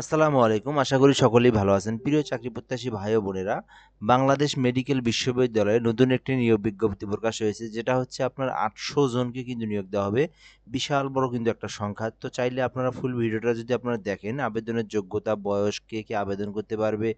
আসসালামু আলাইকুম। আশা করি সকলেই ভালো আছেন। প্রিয় চাকরি প্রত্যাশী ভাই ও বোনেরা, বাংলাদেশ মেডিকেল বিশ্ববিদ্যালয়ে নতুন একটি নিয়োগ বিজ্ঞপ্তি প্রকাশ হয়েছে, যেটা হচ্ছে আপনার আটশো জনকে কিন্তু নিয়োগ দেওয়া হবে। বিশাল বড় কিন্তু একটা সংখ্যা। তো চাইলে আপনারা ফুল ভিডিওটা যদি আপনারা দেখেন, আবেদনের যোগ্যতা, বয়স, কে কে আবেদন করতে পারবে,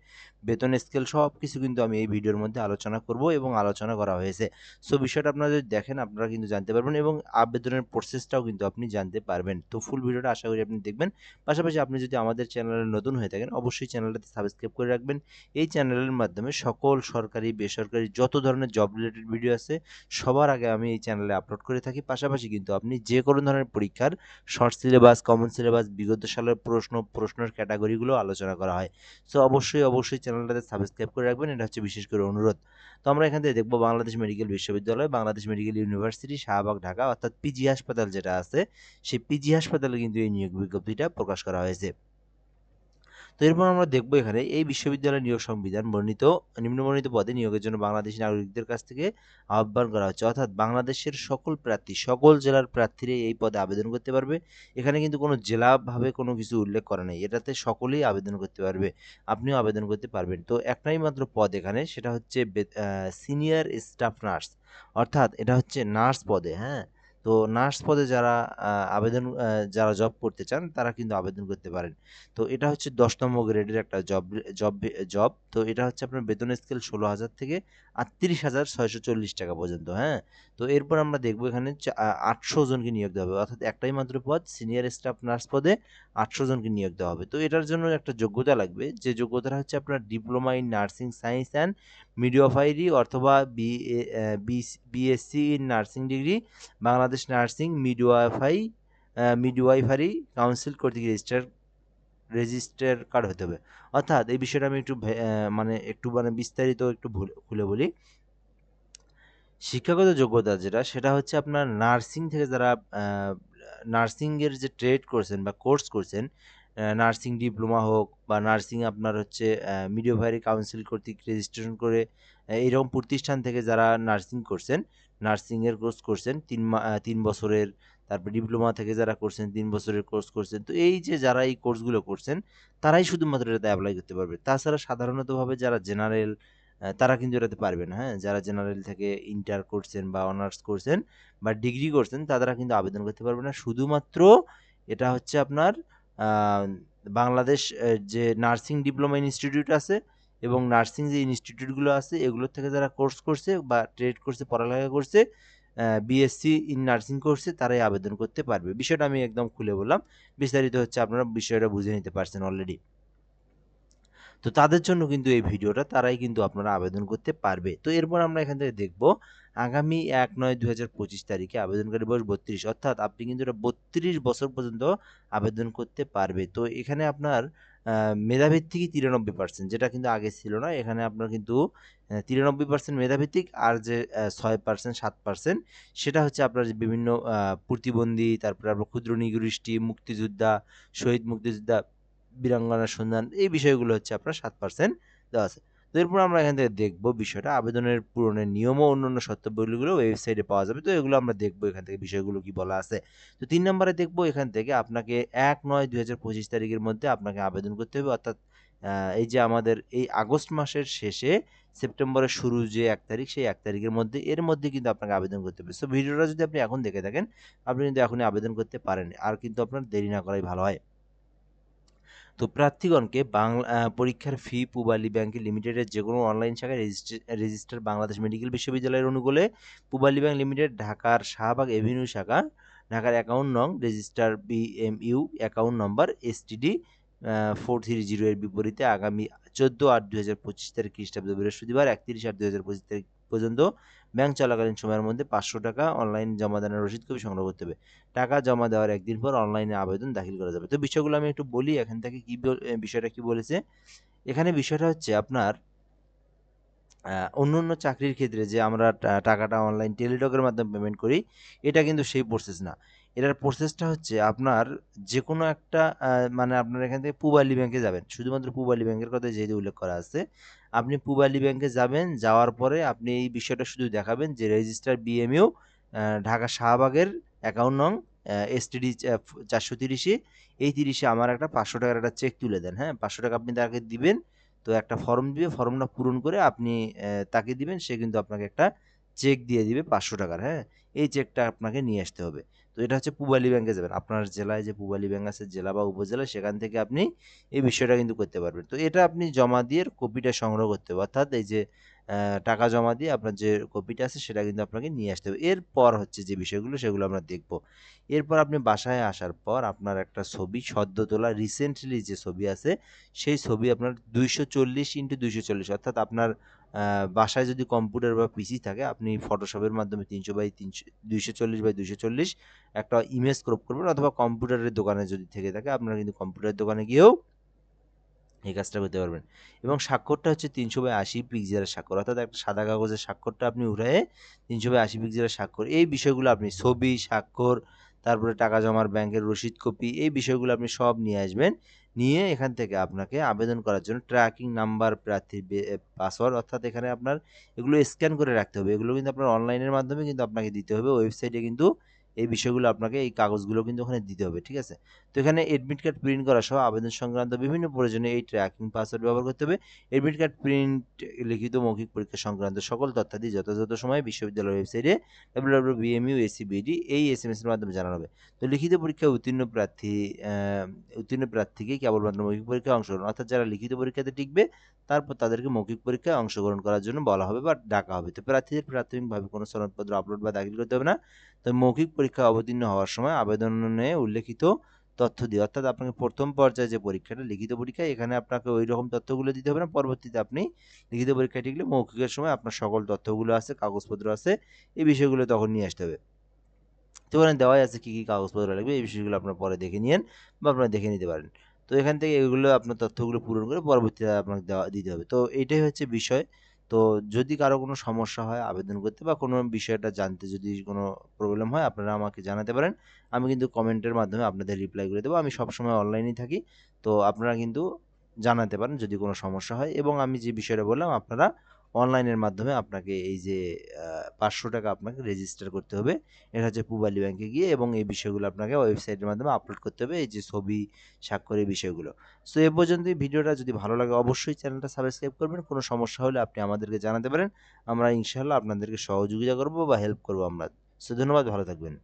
বেতন স্কেল সব কিছু কিন্তু আমি এই ভিডিওর মধ্যে আলোচনা করব এবং আলোচনা করা হয়েছে। সো বিষয়টা আপনারা যদি দেখেন, আপনারা কিন্তু জানতে পারবেন এবং আবেদনের প্রসেসটাও কিন্তু আপনি জানতে পারবেন। তো ফুল ভিডিওটা আশা করি আপনি দেখবেন। পাশাপাশি আপনি যদি আমাদের চ্যানেলে নতুন হয়ে থাকেন, অবশ্যই চ্যানেলটাতে সাবস্ক্রাইব করে রাখবেন। এই চ্যানেলের মাধ্যমে সকল সরকারি, বেসরকারি যত ধরনের জব রিলেটেড ভিডিও আছে, সবার আগে আমি এই চ্যানেলে আপলোড করে থাকি। পাশাপাশি কিন্তু আপনি যে কোনো ধরনের পরীক্ষার শর্ট সিলেবাস কমন সিলেবাস বিগত সালের প্রশ্ন, প্রশ্নের ক্যাটাগরিগুলো আলোচনা করা হয়। সো অবশ্যই অবশ্যই চ্যানেলটাতে সাবস্ক্রাইব করে রাখবেন। এটা হচ্ছে বিশেষ করে অনুরোধ। তো আমরা এখান থেকে দেখব বাংলাদেশ মেডিকেল বিশ্ববিদ্যালয়, বাংলাদেশ মেডিকেল ইউনিভার্সিটি, শাহবাগ, ঢাকা, অর্থাৎ পিজি হাসপাতাল যেটা আছে, সেই পিজি হাসপাতালে কিন্তু এই নিয়োগ বিজ্ঞপ্তিটা প্রকাশ করা হয়েছে। তো এরপর আমরা দেখব এখানে এই বিশ্ববিদ্যালয় নিয়োগ সংবিধান বর্ণিত, নিম্নবর্ণিত পদে নিয়োগের জন্য বাংলাদেশি নাগরিকদের কাছ থেকে আহ্বান করা হচ্ছে। অর্থাৎ বাংলাদেশের সকল প্রার্থী, সকল জেলার প্রার্থীরা এই পদে আবেদন করতে পারবে। এখানে কিন্তু কোনো জেলাভাবে কোনো কিছু উল্লেখ করা নেই। এটাতে সকলেই আবেদন করতে পারবে। আপনিও আবেদন করতে পারবেন। তো একটাই মাত্র পদ এখানে, সেটা হচ্ছে সিনিয়র স্টাফ নার্স অর্থাৎ এটা হচ্ছে নার্স পদে হ্যাঁ? তো নার্স পদে যারা আবেদন যারা জব করতে চান, তারা কিন্তু আবেদন করতে পারেন। তো এটা হচ্ছে দশতম গ্রেডের একটা জব জব জব তো এটা হচ্ছে আপনার বেতন স্কেল ষোলো হাজার থেকে আটত্রিশ হাজার ছয়শো চল্লিশ টাকা পর্যন্ত হ্যাঁ? তো এরপর আমরা দেখব এখানে আটশো জনকে নিয়োগ দেওয়া হবে, অর্থাৎ একটাই মাত্র পদ সিনিয়র স্টাফ নার্স পদে আটশো জনকে নিয়োগ দেওয়া হবে। তো এটার জন্য একটা যোগ্যতা লাগবে, যে যোগ্যতাটা হচ্ছে আপনার diploma in nursing science and midwifery অথবা B BSc in nursing degree Bangladesh nursing midwifery midwifery council কর্তৃক রেজিস্টার রেজিস্টার কার্ড হতে হবে। অর্থাৎ এই বিষয়টা আমি একটু মানে একটু মানে বিস্তারিত একটু খুলে বলি। শিক্ষাগত যোগ্যতা যেটা, সেটা হচ্ছে আপনার নার্সিং থেকে যারা নার্সিংয়ের যে ট্রেড করছেন বা কোর্স করছেন নার্সিং ডিপ্লোমা হোক বা নার্সিং আপনার হচ্ছে মিডিওভারি কাউন্সিল কর্তৃক রেজিস্ট্রেশন করে এইরকম প্রতিষ্ঠান থেকে যারা নার্সিং করছেন নার্সিংয়ের কোর্স করছেন, তিন তিন বছরের, তারপর ডিপ্লোমা থেকে যারা করছেন, তিন বছরের কোর্স করছেন। তো এই যে যারা এই কোর্সগুলো করছেন, তারাই শুধুমাত্র এটাতে অ্যাপ্লাই করতে পারবে। তাছাড়া সাধারণতভাবে যারা জেনারেল তারা কিন্তু এটাতে পারবে না হ্যাঁ? যারা জেনারেল থেকে ইন্টার করছেন বা অনার্স করছেন বা ডিগ্রি করছেন তারা কিন্তু আবেদন করতে পারবে না। শুধুমাত্র এটা হচ্ছে আপনার বাংলাদেশ যে নার্সিং ডিপ্লোমা ইনস্টিটিউট আছে এবং নার্সিং যে ইনস্টিটিউটগুলো আছে, এগুলোর থেকে যারা কোর্স করছে বা ট্রেড করছে, পড়ালেখা করছে বিএসসি ইন নার্সিং করছে, তারাই আবেদন করতে পারবে। বিষয়টা আমি একদম খুলে বললাম। বিস্তারিত হচ্ছে আপনারা বিষয়টা বুঝে নিতে পারছেন অলরেডি তো তাদের জন্য কিন্তু এই ভিডিওটা, তারাই কিন্তু আপনারা আবেদন করতে পারবে। তো এরপর আমরা এখান থেকে দেখব, আগামী এক নয় দু হাজার পঁচিশ তারিখে আবেদনকারী বয়স বত্রিশ। অর্থাৎ আপনি কিন্তু এটা বত্রিশ বছর পর্যন্ত আবেদন করতে পারবে। তো এখানে আপনার মেধাভিত্তিকই তিরানব্বই পার্সেন্ট যেটা কিন্তু আগে ছিল না। এখানে আপনার কিন্তু তিরানব্বই পার্সেন্ট মেধাভিত্তিক আর যে ছয় পার্সেন্ট সাত পার্সেন্ট সেটা হচ্ছে আপনার যে বিভিন্ন প্রতিবন্ধী, তারপরে আপনার ক্ষুদ্র নিগৃষ্টি মুক্তিযোদ্ধা, শহীদ মুক্তিযোদ্ধা, বীরাঙ্গনা সন্ধান, এই বিষয়গুলো হচ্ছে আপনার সাত পার্সেন্ট দেওয়া আছে। তো এরপর আমরা এখান থেকে দেখব বিষয়টা। আবেদনের পূরণের নিয়ম ও অন্যান্য শর্তাবলীগুলো ওয়েবসাইটে পাওয়া যাবে। তো এগুলো আমরা দেখব এখান থেকে, বিষয়গুলো কি বলা আছে। তো তিন নম্বরে দেখব এখান থেকে আপনাকে এক নয় দুই হাজার পঁচিশ তারিখের মধ্যে আপনাকে আবেদন করতে হবে। অর্থাৎ এই যে আমাদের এই আগস্ট মাসের শেষে সেপ্টেম্বরের শুরু যে এক তারিখ, সেই এক তারিখের মধ্যে, এর মধ্যে কিন্তু আপনাকে আবেদন করতে হবে। সো ভিডিওটা যদি আপনি এখন দেখে থাকেন, আপনি কিন্তু এখনই আবেদন করতে পারেন আর কিন্তু আপনার দেরি না করাই ভালো হয়। তো প্রার্থীগণকে বাংলা পরীক্ষার ফি পুবালি ব্যাংক লিমিটেডের যে কোনো অনলাইন শাখায় রেজিস্টার বাংলাদেশ মেডিকেল বিশ্ববিদ্যালয়ের অনুকূলে পুবালি ব্যাংক লিমিটেড ঢাকার শাহবাগ এভিনিউ শাখা, ঢাকার অ্যাকাউন্ট নং রেজিস্টার বিএমইউ অ্যাকাউন্ট নম্বর এসটিডি ফোর থ্রি জিরো এর বিপরীতে আগামী চোদ্দ আট দু হাজার পঁচিশ তারিখ খ্রিস্টাব্দ বৃহস্পতিবার একত্রিশ আট দু হাজার পঁচিশ তারিখ পর্যন্ত ব্যাংক চলাকালীন সময়ের মধ্যে পাঁচশো টাকা অনলাইন জমা দানের রসিদ কপি সংগ্রহ করতে হবে। টাকা জমা দেওয়ার একদিন পর অনলাইনে আবেদন দাখিল করা যাবে। তো বিষয়গুলো আমি একটু বলি, এখান থেকে কি বিষয়টা কি বলেছে? এখানে বিষয়টা হচ্ছে আপনার অন্য অন্য চাকরির ক্ষেত্রে যে আমরা টাকাটা অনলাইন টেলিটকের মাধ্যমে পেমেন্ট করি, এটা কিন্তু সেই প্রসেস না। এটার প্রসেসটা হচ্ছে আপনার যে কোনো একটা মানে আপনার এখান থেকে পুবালি ব্যাংকে যাবেন। শুধুমাত্র পুবালি ব্যাংকের কথা যেহেতু উল্লেখ করা আছে, আপনি পুবালি ব্যাংকে যাবেন, যাওয়ার পরে আপনি এই বিষয়টা শুধু দেখাবেন যে রেজিস্টার বিএমইউ ঢাকা শাহবাগের অ্যাকাউন্ট নং এসটিডি চারশো তিরিশে। এই তিরিশে আমার একটা পাঁচশো টাকার একটা চেক তুলে দেন হ্যাঁ? পাঁচশো টাকা আপনি তাকে দিবেন, তো একটা ফর্ম দিবে ফর্মটা পূরণ করে আপনি তাকে দিবেন, সে কিন্তু আপনাকে একটা চেক দিয়ে দিবে পাঁচশো টাকার হ্যাঁ? এই চেকটা আপনাকে নিয়ে আসতে হবে। তো এটা হচ্ছে পুবালি ব্যাংকে যাবেন। আপনার জেলায় যে পুবালি ব্যাংক আছে, জেলা বা উপজেলা, সেখান থেকে আপনি এই বিষয়টা কিন্তু করতে পারবেন। তো এটা আপনি জমা দিয়ে কপিটা সংগ্রহ করতে হবে। অর্থাৎ এই যে টাকা জমা দিয়ে আপনার যে কপিটা আছে সেটা কিন্তু আপনাকে নিয়ে আসতে হবে। এরপর হচ্ছে যে বিষয়গুলো, সেগুলো আমরা দেখব। এরপর আপনি বাসায় আসার পর আপনার একটা ছবি, সদ্য তোলা রিসেন্টলি যে ছবি আছে, সেই ছবি আপনার দুইশো চল্লিশ ইন্টু দুইশো চল্লিশ। অর্থাৎ আপনার বাসায় যদি কম্পিউটার বা পিসি থাকে, আপনি ফটোশপের মাধ্যমে তিনশো বাই তিনশো, দুইশো চল্লিশ বাই দুইশো চল্লিশ একটা ইমেজ ক্রপ করবেন, অথবা কম্পিউটারের দোকানে যদি থেকে থাকে, আপনারা কিন্তু কম্পিউটারের দোকানে গিয়েও এই কাজটা করতে পারবেন। এবং স্বাক্ষরটা হচ্ছে তিনশো বাই আশি পিক্সেলের স্বাক্ষর। অর্থাৎ একটা সাদা কাগজের স্বাক্ষরটা আপনি উঠে তিনশো বাই আশি পিক্সেলের স্বাক্ষর। এই বিষয়গুলো আপনি ছবি, স্বাক্ষর, তারপরে টাকা জমার ব্যাংকের রসিদ কপি এই বিষয়গুলো আপনি সব নিয়ে আসবেন। নিয়ে এখান থেকে আপনাকে আবেদন করার জন্য ট্র্যাকিং নাম্বার প্রার্থীর পাসওয়ার্ড অর্থাৎ এখানে আপনার এগুলো স্ক্যান করে রাখতে হবে। এগুলো কিন্তু আপনার অনলাইনের মাধ্যমে কিন্তু আপনাকে দিতে হবে। ওয়েবসাইটে কিন্তু এই বিষয়গুলো আপনাকে এই কাগজগুলো কিন্তু ওখানে দিতে হবে, ঠিক আছে? তো এখানে এডমিট কার্ড প্রিন্ট করা সহ আবেদন সংক্রান্ত বিভিন্ন প্রয়োজনে এই ট্র্যাকিং পাসওয়ার্ড ব্যবহার করতে হবে। এডমিট কার্ড প্রিন্ট লিখিত মৌখিক পরীক্ষা সংক্রান্ত সকল তথ্যাদি যথাযথ সময়ে বিশ্ববিদ্যালয়ের ওয়েবসাইটে ডাব্লিউ ডাব্লিউ বিএমইউ এসিবিডি এই এস এম এর মাধ্যমে জানানো হবে। তো লিখিত পরীক্ষায় উত্তীর্ণ প্রার্থী উত্তীর্ণ প্রার্থীকে কেবলমাত্র মৌখিক পরীক্ষায় অংশগ্রহণ, অর্থাৎ যারা লিখিত পরীক্ষাতে টিকবে, তারপর তাদেরকে মৌখিক পরীক্ষায় অংশগ্রহণ করার জন্য বলা হবে বা ডাকা হবে। তো প্রার্থীদের প্রাথমিকভাবে কোনো সনদপত্র আপলোড বা দাখিল করতে হবে না। তো মৌখিক পরীক্ষা অবতীর্ণ হওয়ার সময় আবেদনে উল্লেখিত তথ্য দিয়ে অর্থাৎ আপনাকে প্রথম পর্যায়ে যে পরীক্ষাটা, লিখিত পরীক্ষা, এখানে আপনাকে ওই রকম তথ্যগুলো দিতে হবে না। পরবর্তীতে আপনি লিখিত পরীক্ষায় টিকলে মৌখিকের সময় আপনার সকল তথ্যগুলো আছে, কাগজপত্র আছে, এই বিষয়গুলো তখন নিয়ে আসতে হবে। তো ওখানে দেওয়াই আছে কী কী কাগজপত্র লাগবে, এই বিষয়গুলো আপনার পরে দেখে নিন বা আপনারা দেখে নিতে পারেন। তো এখান থেকে এগুলো আপনার তথ্যগুলো পূরণ করে পরবর্তীতে আপনাকে দেওয়া, দিতে হবে। তো এইটাই হচ্ছে বিষয়। তো যদি কারও কোনো সমস্যা হয়, আবেদন করতে বা কোনো বিষয়টা জানতে যদি কোনো প্রবলেম হয়, আপনারা আমাকে জানাতে পারেন। আমি কিন্তু কমেন্টের মাধ্যমে আপনাদের রিপ্লাই করে দেবো। আমি সবসময় অনলাইনেই থাকি। তো আপনারা কিন্তু জানাতে পারেন যদি কোনো সমস্যা হয় এবং আমি যে বিষয়টা বললাম, আপনারা অনলাইনের মাধ্যমে আপনাকে এই যে পাঁচশো টাকা আপনাকে রেজিস্টার করতে হবে। এটা হচ্ছে পুবালি ব্যাংকে গিয়ে এবং এই বিষয়গুলো আপনাকে ওয়েবসাইটের মাধ্যমে আপলোড করতে হবে, এই যে ছবি, স্বাক্ষর, এই বিষয়গুলো। সো এ পর্যন্ত ভিডিওটা যদি ভালো লাগে অবশ্যই চ্যানেলটা সাবস্ক্রাইব করবেন। কোনো সমস্যা হলে আপনি আমাদেরকে জানাতে পারেন। আমরা ইনশাল্লাহ আপনাদেরকে সহযোগিতা করব বা হেল্প করব আমরা। সো ধন্যবাদ, ভালো থাকবেন।